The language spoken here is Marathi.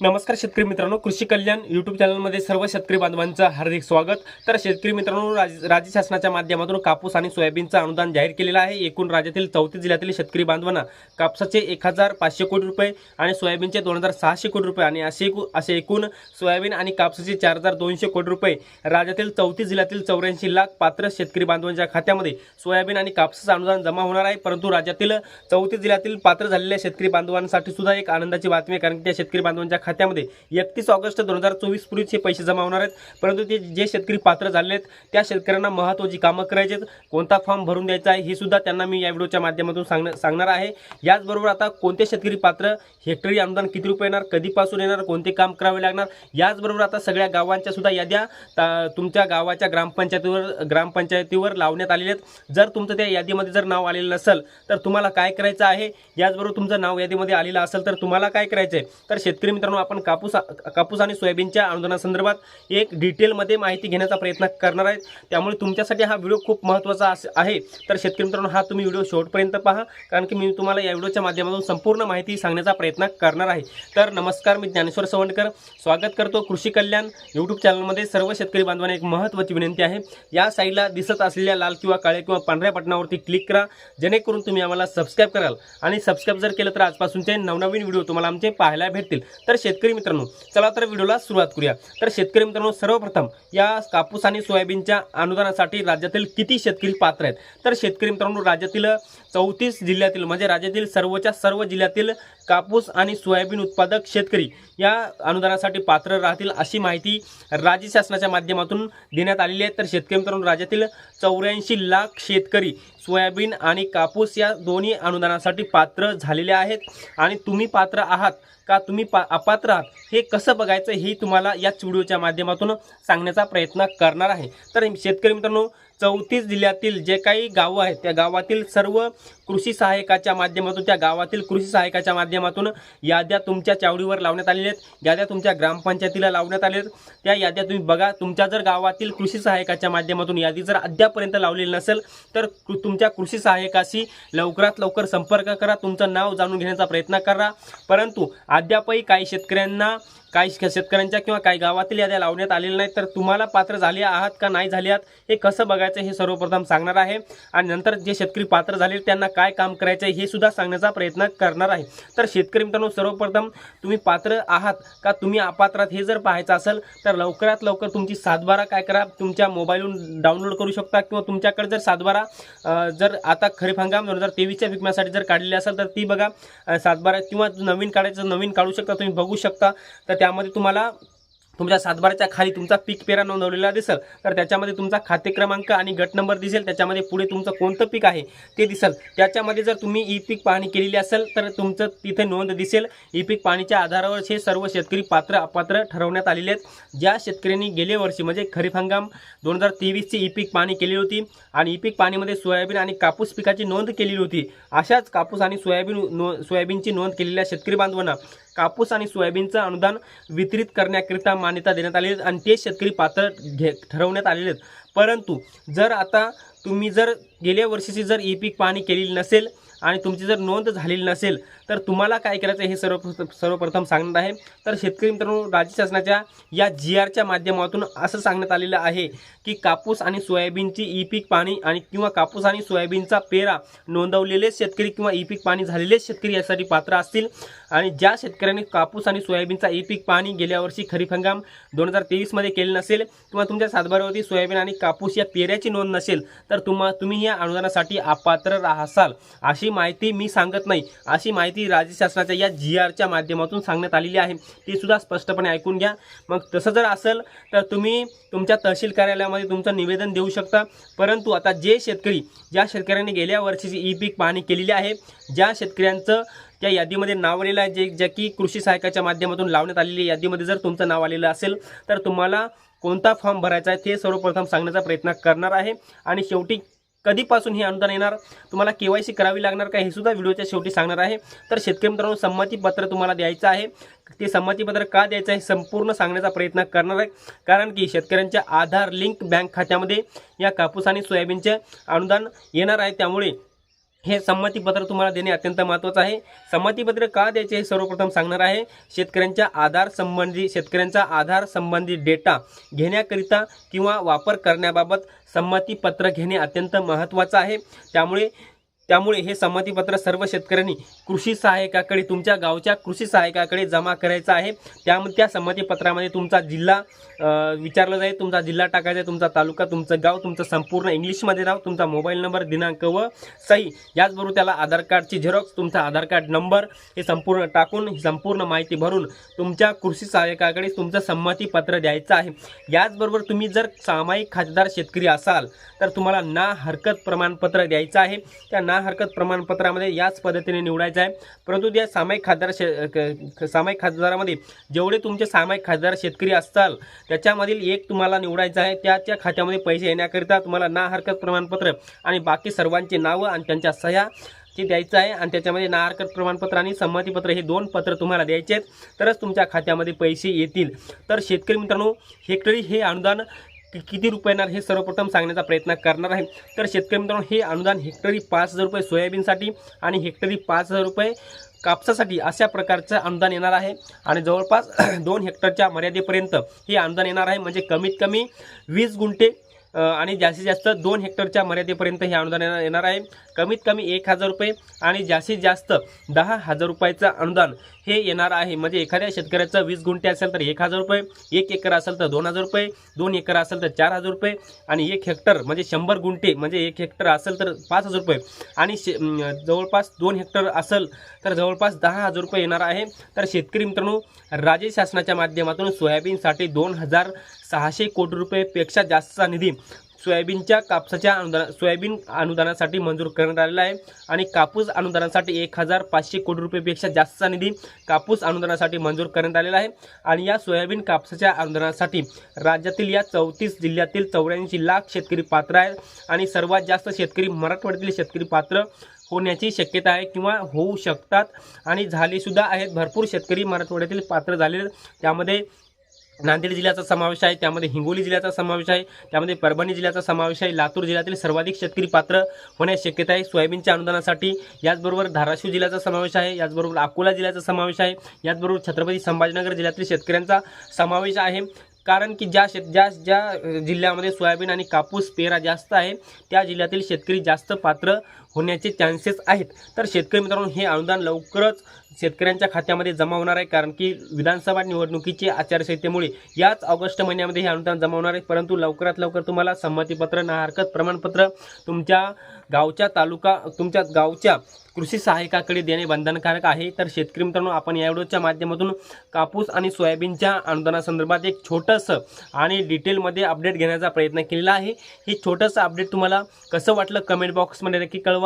नमस्कार शेतकरी मित्रांनो कृषी कल्याण यूट्यूब चॅनलमध्ये सर्व शेतकरी बांधवांचं हार्दिक स्वागत. तर शेतकरी मित्रांनो राज राज्य शासनाच्या माध्यमातून कापूस आणि सोयाबीनचं अनुदान जाहीर केलेलं आहे. एकूण राज्यातील चौतीस जिल्ह्यातील शेतकरी बांधवांना कापसाचे एक हजार पाचशे कोटी रुपये आणि सोयाबीनचे दोन हजार सहाशे कोटी रुपये आणि असे एकू- असे एकूण सोयाबीन आणि कापसाचे चार हजार दोनशे कोटी रुपये राज्यातील चौथी जिल्ह्यातील चौऱ्याऐंशी लाख पात्र शेतकरी बांधवांच्या खात्यामध्ये सोयाबीन आणि कापसाचं अनुदान जमा होणार आहे. परंतु राज्यातील चौतीस जिल्ह्यातील पात्र झालेल्या शेतकरी बांधवांसाठी सुद्धा एक आनंदाची बातमी कारण की त्या शेतकरी बांधवांच्या खात्यामध्ये. एकतीस ऑगस्ट दोन हजार चोवीस पूर्वीच हे पैसे जमा होणार आहेत. परंतु ते जे शेतकरी पात्र झाले आहेत त्या शेतकऱ्यांना महत्त्वाची कामं करायची आहेत कोणता फॉर्म भरून द्यायचा आहे हे सुद्धा त्यांना मी या व्हिडिओच्या माध्यमातून सांगणं सांगणार आहे. याचबरोबर आता कोणते शेतकरी पात्र हेक्टरी अनुदान किती रुपये येणार कधीपासून येणार कोणते काम करावे लागणार याचबरोबर आता सगळ्या गावांच्या सुद्धा याद्या तुमच्या गावाच्या ग्रामपंचायतीवर ग्रामपंचायतीवर लावण्यात आलेल्या आहेत. जर तुमचं त्या यादीमध्ये जर नाव आलेलं नसेल तर तुम्हाला काय करायचं आहे? याचबरोबर तुमचं नाव यादीमध्ये आलेलं असेल तर तुम्हाला काय करायचं आहे तर शेतकरी मित्रांनो आपण कापूस कापूस आणि सोयाबीनच्या अनुदानासंदर्भात एक डिटेलमध्ये माहिती घेण्याचा प्रयत्न करणार आहेत. त्यामुळे तुमच्यासाठी हा व्हिडिओ खूप महत्त्वाचा आहे. तर शेतकरी मित्रांनो हा तुम्ही व्हिडिओ शेवटपर्यंत पहा कारण की मी तुम्हाला या व्हिडिओच्या माध्यमातून संपूर्ण माहिती सांगण्याचा प्रयत्न करणार आहे. तर नमस्कार मी ज्ञानेश्वर सवंडकर. स्वागत करतो कृषी कल्याण यूट्यूब चॅनलमध्ये सर्व शेतकरी बांधवांना एक महत्त्वाची विनंती आहे. या साईडला दिसत असलेल्या लाल किंवा काळ्या किंवा पांढऱ्या बटनावरती क्लिक करा जेणेकरून तुम्ही आम्हाला सबस्क्राईब कराल. आणि सबस्क्राईब जर केलं तर आजपासूनचे नवनवीन व्हिडिओ तुम्हाला आमचे पाहायला भेटतील. तर शेतकरी मित्रांनो चला तर व्हिडिओला सुरुवात करूया. तर शेतकरी मित्रांनो सर्वप्रथम या कापूस आणि सोयाबीनच्या अनुदानासाठी राज्यातील किती शेतकरी पात्र आहेत? तर शेतकरी मित्रांनो राज्यातील चौतीस जिल्ह्यातील म्हणजे राज्यातील सर्वच्या सर्व जिल्ह्यातील कापूस आणि सोयाबीन उत्पादक शेतकरी या अनुदानासाठी पात्र राहतील अशी माहिती राज्य शासनाच्या माध्यमातून देण्यात आलेली आहे. तर शेतकरी मित्रांनो राज्यातील चौऱ्याऐंशी लाख शेतकरी सोयाबीन आणि कापूस या दोन्ही अनुदानासाठी पात्र झालेले आहेत. आणि तुम्ही पात्र आहात का तुम्ही पा अपात्र आहात हे कसं बघायचं हे तुम्हाला याच व्हिडिओच्या माध्यमातून सांगण्याचा प्रयत्न करणार आहे. तर शेतकरी मित्रांनो चौतीस जिल्ह्यातील जे काही गावं आहेत त्या गावातील सर्व कृषी सहाय्यकाच्या माध्यमातून त्या गावातील कृषी सहाय्यकाच्या माध्यमातून याद्या तुमच्या चावडीवर लावण्यात आलेल्या आहेत याद्या तुमच्या ग्रामपंचायतीला लावण्यात आल्या आहेत. त्या याद्या तुम्ही बघा तुमच्या जर गावातील कृषी सहाय्यकाच्या माध्यमातून यादी जर अद्यापर्यंत लावलेली नसेल तर कृ- तुमच्या कृषी सहाय्यकाशी लवकरात लवकर संपर्क करा तुमचं नाव जाणून घेण्याचा प्रयत्न करा. परंतु अद्यापही काही शेतकऱ्यांना काही शेतकऱ्यांच्या किंवा काही गावातील याद्या लावण्यात आलेल्या नाहीत तर तुम्हाला पात्र झाले आहात का नाही झाले आहात हे कसं बघायचं हे सर्वप्रथम सांगणार आहे. आणि नंतर जे शेतकरी पात्र झाले त्यांना काय काम करायचं आहे हे सुद्धा सांगण्याचा प्रयत्न करणार आहे. तर शेतकरी मित्रांनो सर्वप्रथम तुम्ही पात्र आहात का तुम्ही अपात्रात हे जर पाहायचं असेल तर लवकरात लवकर तुमची सातबारा काय करा तुमच्या मोबाईलवरून डाउनलोड करू शकता किंवा तुमच्याकडे जर सातबारा जर आता खरीप हंगाम दोन हजार तेवीसच्या विकण्यासाठी जर काढलेली असेल तर ती बघा सातबारा किंवा नवीन काढायचं नवीन काढू शकता तुम्ही बघू शकता. तर त्यामध्ये तुम्हाला तुमच्या सातबाराच्या खाली तुमचा पीक पेरा नोंदवलेला दिसेल. तर त्याच्यामध्ये तुमचा खाते क्रमांक आणि गट नंबर दिसेल. त्याच्यामध्ये पुढे तुमचं कोणतं पीक आहे ते दिसेल. त्याच्यामध्ये जर तुम्ही ई पीक पाहणी केलेली असेल तर तुमचं तिथे नोंद दिसेल. ई पीक पाहणीच्या आधारावर हे सर्व शेतकरी पात्र अपात्र ठरवण्यात आलेले आहेत. ज्या शेतकऱ्यांनी गेल्या वर्षी म्हणजे खरीप हंगाम दोन हजार तेवीसची ई पीक पाहणी केलेली होती आणि ई पीक पाहणीमध्ये सोयाबीन आणि कापूस पिकाची नोंद केलेली होती अशाच कापूस आणि सोयाबीन नो सोयाबीनची नोंद केलेल्या शेतकरी बांधवांना कापूस आणि सोयाबीनचं अनुदान वितरित करण्याकरिता मान्यता देण्यात आली आणि ते शेतकरी पात्र घे ठरवण्यात आलेले आहेत. परंतु जर आता तुम्ही जर गेल्या वर्षीची जर ई पीक पाहणी केलेली नसेल आणि तुमची जर नोंद झालेली नसेल तर तुम्हाला काय करायचं हे सर्व सर्वप्रथम सांगणार आहे. तर शेतकरी मित्रांनो राज्य शासनाच्या या जी आरच्या माध्यमातून असं सांगण्यात आलेलं आहे की कापूस आणि सोयाबीनची ई पीक पाणी आणि किंवा कापूस आणि सोयाबीनचा पेरा नोंदवलेले शेतकरी किंवा ई पीक पाणी झालेले शेतकरी यासाठी पात्र असतील. आणि ज्या शेतकऱ्यांनी कापूस आणि सोयाबीनचा ई पीक पाणी गेल्या वर्षी खरीप हंगाम दोन हजार तेवीसमध्ये केले नसेल किंवा तुमच्या सातबारावरती सोयाबीन आणि कापूस या पेऱ्याची नोंद नसेल तर तुम्हा तुम्ही या अनुदानासाठी अपात्र राहसाल अशी माहिती मी सांगत नाही. अशी माहिती राज्य शासनाच्या या जी आरच्या माध्यमातून सांगण्यात आलेली आहे. ती सुद्धा स्पष्टपणे ऐकून घ्या. मग तसं जर असेल तर तुम्ही तुमच्या तहसील कार्यालयामध्ये तुमचं निवेदन देऊ शकता. परंतु आता जे शेतकरी ज्या शेतकऱ्यांनी गेल्या वर्षीची ई पीक पाहणी केलेली आहे ज्या शेतकऱ्यांचं त्या यादीमध्ये नाव आलेलं आहे जे ज्या की कृषी सहायकाच्या माध्यमातून लावण्यात आलेली यादीमध्ये जर तुमचं नाव आलेलं असेल तर तुम्हाला कोणता फॉर्म भरायचा आहे ते सर्वप्रथम सांगण्याचा प्रयत्न करणार आहे. आणि शेवटी कधीपासून हे अनुदान येणार? तुम्हाला के वाय सी करावी लागणार का? हे सुद्धा व्हिडिओच्या शेवटी सांगणार आहे. तर शेतकरी मित्रांनो संमतीपत्र तुम्हाला द्यायचं आहे. ते संमतीपत्र का द्यायचं आहे? संपूर्ण सांगण्याचा प्रयत्न करणार आहे. कारण की शेतकऱ्यांच्या आधार लिंक बँक खात्यामध्ये या कापूस आणि सोयाबीनचे अनुदान येणार आहे. त्यामुळे हे संमतीपत्र तुम्हाला देणे अत्यंत महत्त्वाचं आहे. संमतीपत्र का द्यायचे हे सर्वप्रथम सांगणार आहे. शेतकऱ्यांच्या आधार संबंधी शेतकऱ्यांचा आधार संबंधी डेटा घेण्याकरिता किंवा वापर करण्याबाबत संमतीपत्र घेणे अत्यंत महत्त्वाचं आहे. त्यामुळे त्यामुळे हे संमतीपत्र सर्व शेतकऱ्यांनी कृषी सहाय्यकाकडे तुमच्या गावच्या कृषी सहाय्यकाकडे जमा करायचं आहे. त्यामध्ये त्या संमतीपत्रामध्ये तुमचा जिल्हा विचारला जाईल तुमचा जिल्हा टाकायचा आहे तुमचा तालुका तुमचं गाव तुमचं संपूर्ण इंग्लिशमध्ये नाव तुमचा मोबाईल नंबर दिनांक व सही. याचबरोबर त्याला आधार कार्डची झेरॉक्स तुमचा आधार कार्ड नंबर हे संपूर्ण टाकून संपूर्ण माहिती भरून तुमच्या कृषी सहाय्यकाकडे तुमचं संमतीपत्र द्यायचं आहे. याचबरोबर तुम्ही जर सामायिक खातेदार शेतकरी असाल तर तुम्हाला ना हरकत प्रमाणपत्र द्यायचं आहे. त्या ना ना हरकत प्रमाणपत्रामध्ये याच पद्धतीने निवडायचं आहे. परंतु त्या सामायिक खासदार शे सामायिक खासदारामध्ये जेवढे तुमचे सामायिक खासदार शेतकरी असताल त्याच्यामधील एक तुम्हाला निवडायचं आहे. त्याच्या खात्यामध्ये पैसे येण्याकरिता तुम्हाला ना हरकत प्रमाणपत्र आणि बाकी सर्वांची नावं आणि त्यांच्या सह्या ते द्यायचं आहे. आणि त्याच्यामध्ये ना हरकत प्रमाणपत्र आणि संमतीपत्र हे दोन पत्र तुम्हाला द्यायचे आहेत तरच तुमच्या खात्यामध्ये पैसे येतील. तर शेतकरी मित्रांनो हेक्टरी हे अनुदान किती रुपये येणार हे सर्वप्रथम सांगण्याचा प्रयत्न करणार आहे. तर शेतकरी मित्रांनो हे अनुदान हेक्टरी पाच हजार रुपये सोयाबीनसाठी आणि हेक्टरी पाच हजार रुपये कापसासाठी अशा प्रकारचं अनुदान येणार आहे. आणि जवळपास दोन हेक्टरच्या मर्यादेपर्यंत हे अनुदान येणार आहे. म्हणजे कमीत कमी वीस गुंठे आणि जास्तीत जास्त दोन हेक्टरच्या मर्यादेपर्यंत हे अनुदान येणार येणार आहे. कमीत कमी एक हजार रुपये आणि जास्तीत जास्त दहा हजार रुपयाचं अनुदान हे येणार आहे. म्हणजे एखाद्या शेतकऱ्याचं वीस गुंठे असेल तर एक हजार रुपये एक एकर असेल तर दोन हजार रुपये दोन एकर असेल तर चार हजार रुपये आणि एक हेक्टर म्हणजे शंभर गुंठे म्हणजे एक हेक्टर असेल तर पाच हजार रुपये आणि शे जवळपास दोन हेक्टर असेल तर जवळपास दहा हजार रुपये येणार आहे. तर शेतकरी मित्रांनो राज्य शासनाच्या माध्यमातून सोयाबीनसाठी दोन हजार सहाशे कोटी रुपयेपेक्षा जास्तचा निधी सोयाबीनच्या कापसाच्या अनुदान सोयाबीन अनुदानासाठी मंजूर करण्यात आलेला आहे. आणि कापूस अनुदानासाठी एक हजार पाचशे कोटी रुपयेपेक्षा जास्तचा निधी कापूस अनुदानासाठी मंजूर करण्यात आलेला आहे. आणि या सोयाबीन कापसाच्या अनुदानासाठी राज्यातील या चौतीस जिल्ह्यातील चौऱ्याऐंशी लाख शेतकरी पात्र आहेत. आणि सर्वात जास्त शेतकरी मराठवाड्यातील शेतकरी पात्र होण्याची शक्यता आहे किंवा होऊ शकतात. आणि झालेसुद्धा आहेत. भरपूर शेतकरी मराठवाड्यातील पात्र झालेले त्यामध्ये नांदेड जिल्ह्याचा समावेश आहे त्यामध्ये हिंगोली जिल्ह्याचा समावेश आहे त्यामध्ये परभणी जिल्ह्याचा समावेश आहे लातूर जिल्ह्यातील सर्वाधिक शेतकरी पात्र होण्याची शक्यता आहे. सोयाबीनच्या अनुदानासाठी याचबरोबर धाराशिव जिल्ह्याचा समावेश आहे याचबरोबर अकोला जिल्ह्याचा समावेश आहे याचबरोबर छत्रपती संभाजीनगर जिल्ह्यातील शेतकऱ्यांचा समावेश आहे. कारण की ज्या शेत ज्या ज्या जिल्ह्यामध्ये सोयाबीन आणि कापूस पेरा जास्त आहे त्या जिल्ह्यातील शेतकरी जास्त पात्र होण्याचे चान्सेस आहेत. तर शेतकरी मित्रांनो हे अनुदान लवकरच शेतकऱ्यांच्या खात्यामध्ये जमा होणार आहे. कारण की विधानसभा निवडणुकीची आचारसंहितेमुळे याच ऑगस्ट महिन्यामध्ये हे अनुदान जमा होणार आहे. परंतु लवकरात लवकर तुम्हाला संमतीपत्र ना हरकत प्रमाणपत्र तुमच्या गावच्या तालुका तुमच्या गावच्या कृषी सहाय्यकाकडे देणे बंधनकारक आहे. तर शेतकरी मित्रांनो आपण या व्हिडिओच्या माध्यमातून कापूस आणि सोयाबीनच्या अनुदानासंदर्भात एक छोटंसं आणि डिटेलमध्ये अपडेट घेण्याचा प्रयत्न केलेला आहे. हे छोटंसं अपडेट तुम्हाला कसं वाटलं? कमेंट बॉक्समध्ये नक्की कळवा.